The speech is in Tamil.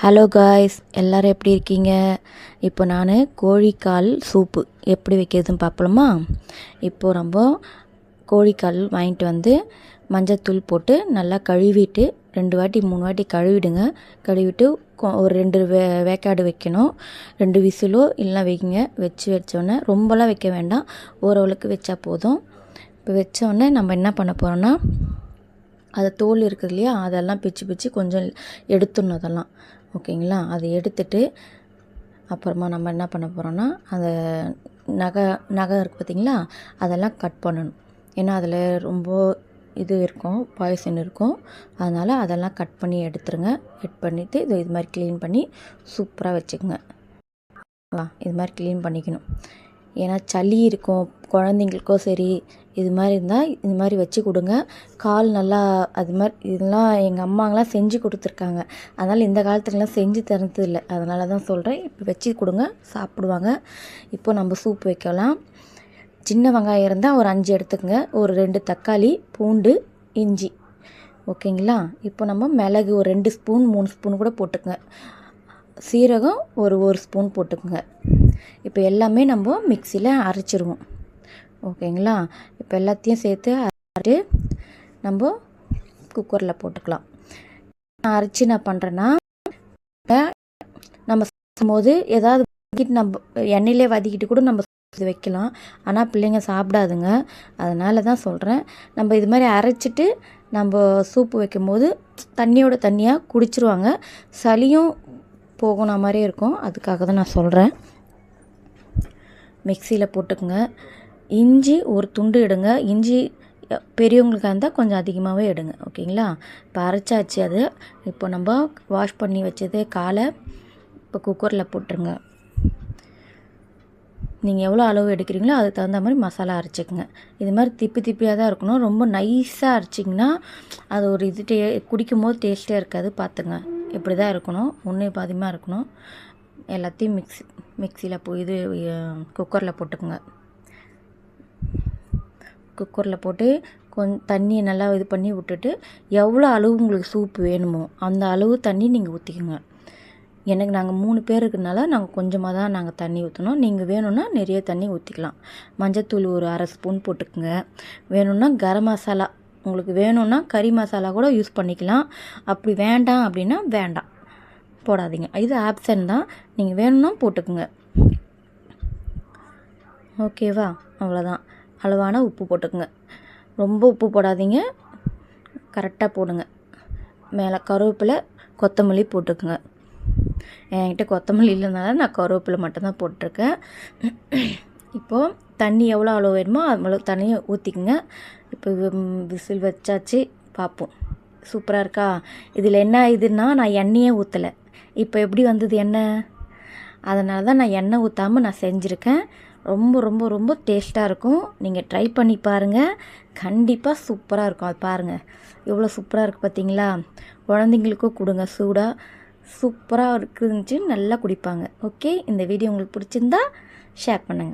ஹலோ காய்ஸ் எல்லோரும் எப்படி இருக்கீங்க? இப்போ நான் கோழிக்கால் சூப்பு எப்படி வைக்கிறதுன்னு பார்ப்போமா? இப்போது நம்ம கோழிக்கால் வாங்கிட்டு வந்து மஞ்சத்தூள் போட்டு நல்லா கழுவிட்டு ரெண்டு வாட்டி மூணு வாட்டி கழுவிடுங்க. கழுவிட்டு ஒரு ரெண்டு வே வேக்காடு வைக்கணும். ரெண்டு விசிலோ இல்லைனா வைங்க. வச்சு வச்சோடனே ரொம்பலாம் வைக்க வேண்டாம். ஓரளவுக்கு வச்சா போதும். இப்போ வச்சோடனே நம்ம என்ன பண்ண போகிறோன்னா அது தோல் இருக்குது இல்லையா? அதெல்லாம் பிச்சு பிச்சு கொஞ்சம் எடுத்துடணும் அதெல்லாம். ஓகேங்களா? அதை எடுத்துட்டு அப்புறமா நம்ம என்ன பண்ண போகிறோன்னா அந்த நகை நகை இருக்குது பார்த்தீங்களா அதெல்லாம் கட் பண்ணணும். ஏன்னா அதில் ரொம்ப இது இருக்கும் பாய்சன் இருக்கும். அதனால் அதெல்லாம் கட் பண்ணி எடுத்துருங்க. கட் பண்ணிவிட்டு இது இது மாதிரி க்ளீன் பண்ணி சூப்பராக வச்சுக்கோங்க. வா இது மாதிரி க்ளீன் பண்ணிக்கணும். ஏன்னா சளி இருக்கும் குழந்தைங்களுக்கோ சரி இது மாதிரி இருந்தால் இது மாதிரி வச்சு கொடுங்க. கால் நல்லா அது மாதிரி இதெல்லாம் எங்கள் அம்மாங்களாம் செஞ்சு கொடுத்துருக்காங்க. அதனால் இந்த காலத்துலலாம் செஞ்சு தரது இல்லை. அதனால தான் சொல்கிறேன் இப்போ வச்சு கொடுங்க சாப்பிடுவாங்க. இப்போ நம்ம சூப் வைக்கலாம். சின்ன வெங்காயம் இருந்தால் ஒரு அஞ்சு எடுத்துக்கோங்க. ஒரு ரெண்டு தக்காளி பூண்டு இஞ்சி. ஓகேங்களா? இப்போ நம்ம மிளகு ஒரு ரெண்டு ஸ்பூன் மூணு ஸ்பூன் கூட போட்டுக்கங்க. சீரகம் ஒரு ஒரு ஸ்பூன் போட்டுக்கோங்க. இப்போ எல்லாமே நம்ம மிக்சியில் அரைச்சிருவோம். ஓகேங்களா? இப்போ எல்லாத்தையும் சேர்த்து அரைச்சிட்டு நம்ம குக்கரில் போட்டுக்கலாம். நான் அரைச்சி நான் பண்ணுறேன்னா நம்ம போது ஏதாவது வதக்கிட்டு நம்ம எண்ணெயிலே வதக்கிட்டு கூட நம்ம இது வைக்கலாம். ஆனால் பிள்ளைங்க சாப்பிடாதுங்க. அதனால தான் சொல்கிறேன் நம்ம இது மாதிரி அரைச்சிட்டு நம்ம சூப்பு வைக்கும்போது தண்ணியோட தண்ணியாக குடிச்சிருவாங்க. சளியும் போகணும் மாதிரி இருக்கும். அதுக்காக தான் நான் சொல்கிறேன் மிக்சியில் போட்டுக்குங்க. இஞ்சி ஒரு துண்டு எடுங்க. இஞ்சி பெரியவங்களுக்காக இருந்தால் கொஞ்சம் அதிகமாகவே எடுங்க. ஓகேங்களா? இப்போ அரைச்சாச்சு அது. இப்போ நம்ம வாஷ் பண்ணி வச்சது காலை இப்போ குக்கரில் போட்டுருங்க. நீங்கள் எவ்வளோ அளவு எடுக்கிறீங்களோ அதுக்கு தகுந்த மாதிரி மசாலா அரைச்சிக்கங்க. இது மாதிரி திப்பி திப்பியாக தான் இருக்கணும். ரொம்ப நைஸாக அரைச்சிங்கன்னா அது ஒரு இது டே குடிக்கும் போது டேஸ்ட்டே இருக்காது. பார்த்துங்க இப்படி தான் இருக்கணும். ஒன்றே பாதியமாக இருக்கணும். எல்லாத்தையும் மிக்ஸி மிக்சியில் போய் இது குக்கரில் போட்டுக்குங்க. குக்கரில் போட்டு கொஞ்சம் தண்ணியை நல்லா இது பண்ணி விட்டுட்டு எவ்வளோ அளவு உங்களுக்கு சூப் வேணுமோ அந்த அளவு தண்ணி நீங்கள் ஊற்றிக்குங்க எனக்கு நாங்கள் மூணு பேர் இருக்கிறனால நாங்கள் கொஞ்சமாக தான் நாங்கள் தண்ணி ஊற்றணும் நீங்கள் வேணும்னா நிறைய தண்ணி ஊற்றிக்கலாம் மஞ்சத்தூள் ஒரு அரை ஸ்பூன் போட்டுக்குங்க. வேணும்னா கரம் மசாலா உங்களுக்கு வேணும்னா கறி மசாலா கூட யூஸ் பண்ணிக்கலாம். அப்படி வேண்டாம் அப்படின்னா வேண்டாம். போடாதீங்க. இது ஆப்ஷன் தான். நீங்கள் வேணும்னா போட்டுக்குங்க. ஓகேவா அவ்வளோதான் அளவான உப்பு போட்டுக்குங்க. ரொம்ப உப்பு போடாதீங்க. கரெக்டாக போடுங்க. மேலே கருவேப்பிலை கொத்தமல்லி போட்டுக்குங்க. என்கிட்ட கொத்தமல்லி இல்லைனால நான் கருவேப்பிலை மட்டும்தான் போட்டிருக்கேன். இப்போது தண்ணி எவ்வளோ அளவு வேணுமோ அவ்வளோ தண்ணியை ஊற்றிக்குங்க இப்போ விசில் வச்சாச்சு. பார்ப்போம். சூப்பராக இருக்கா? இதில் என்ன இதுன்னா நான் எண்ணெயே ஊற்றலை இப்போ எப்படி வந்தது எண்ணெய் அதனால தான் நான் எண்ணெய் ஊற்றாமல் நான் செஞ்சுருக்கேன். ரொம்ப ரொம்ப ரொம்ப டேஸ்ட்டாக இருக்கும். நீங்கள் ட்ரை பண்ணி பாருங்கள் கண்டிப்பாக சூப்பராக இருக்கும். அது பாருங்கள் எவ்வளோ சூப்பராக இருக்குது பார்த்தீங்களா குழந்தைங்களுக்கும் கொடுங்க சூடாக சூப்பராக இருக்குதுன்னு நல்லா குடிப்பாங்க. ஓகே? இந்த வீடியோ உங்களுக்கு பிடிச்சிருந்தா ஷேர் பண்ணுங்கள்